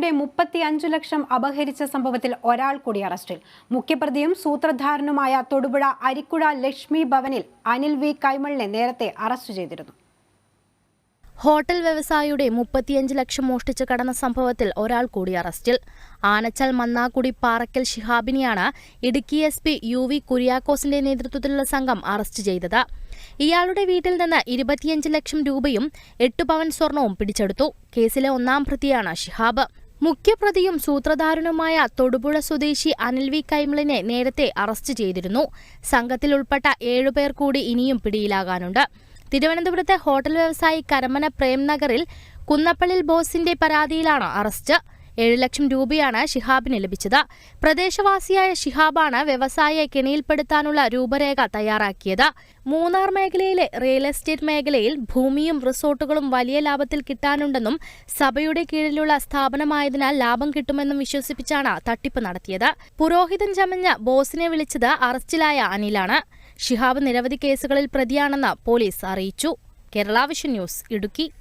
വ്യവസായിയുടെ മുപ്പത്തി അഞ്ചു ലക്ഷം അപഹരിച്ച സംഭവത്തിൽ ഒരാൾ കൂടി അറസ്റ്റിൽ. മുഖ്യപ്രതിയും സൂത്രധാരനുമായ തൊടുപുഴ അരിക്കുഴ ലക്ഷ്മി ഭവനിൽ അനിൽ വി കൈമളിനെ നേരത്തെ അറസ്റ്റ് ചെയ്തിരുന്നു. ഹോട്ടൽ വ്യവസായിയുടെ മുപ്പത്തിയഞ്ച് ലക്ഷം മോഷ്ടിച്ച് കടന്ന സംഭവത്തിൽ ഒരാൾ കൂടി അറസ്റ്റിൽ. Anachal Mannakkudi Parakkal ഷിഹാബിനെയാണ് Idukki S P U V കുര്യാക്കോസിന്റെ നേതൃത്വത്തിലുള്ള സംഘം അറസ്റ്റ് ചെയ്തത്. ഇയാളുടെ വീട്ടിൽ നിന്ന് ഇരുപത്തിയഞ്ച് ലക്ഷം രൂപയും എട്ട് പവൻ സ്വർണവും പിടിച്ചെടുത്തു. കേസിലെ ഒന്നാം പ്രതിയാണ് ഷിഹാബ് മുഖ്യപ്രതിയും സൂത്രധാരനുമായ തൊടുപുഴ സ്വദേശി അനിൽ വി കൈമളിനെ നേരത്തെ അറസ്റ്റ് ചെയ്തിരുന്നു. സംഘത്തിൽ ഉൾപ്പെട്ട ഏഴുപേർ കൂടി ഇനിയും പിടിയിലാകാനുണ്ട്. തിരുവനന്തപുരത്തെ ഹോട്ടൽ വ്യവസായി കരമന പ്രേംനഗറിൽ കുന്നപ്പള്ളിൽ ബോസിന്റെ പരാതിയിലാണ് അറസ്റ്റ്. ഏഴ് ലക്ഷം രൂപയാണ് ഷിഹാബിന് ലഭിച്ചത്. പ്രദേശവാസിയായ ഷിഹാബാണ് വ്യവസായിയെ കെണിയിൽപ്പെടുത്താനുള്ള രൂപരേഖ തയ്യാറാക്കിയത്. മൂന്നാർ മേഖലയിലെ റിയൽ എസ്റ്റേറ്റ് മേഖലയിൽ ഭൂമിയും റിസോർട്ടുകളും വലിയ ലാഭത്തിൽ കിട്ടാനുണ്ടെന്നും സഭയുടെ കീഴിലുള്ള സ്ഥാപനമായതിനാൽ ലാഭം കിട്ടുമെന്നും വിശ്വസിപ്പിച്ചാണ് തട്ടിപ്പ് നടത്തിയത്. പുരോഹിതൻ ചമഞ്ഞ ബോസിനെ വിളിച്ചത് അറസ്റ്റിലായ അനിലാണ്. ഷിഹാബ് നിരവധി കേസുകളിൽ പ്രതിയാണെന്ന് പോലീസ് അറിയിച്ചു. Kerala vision news Idukki.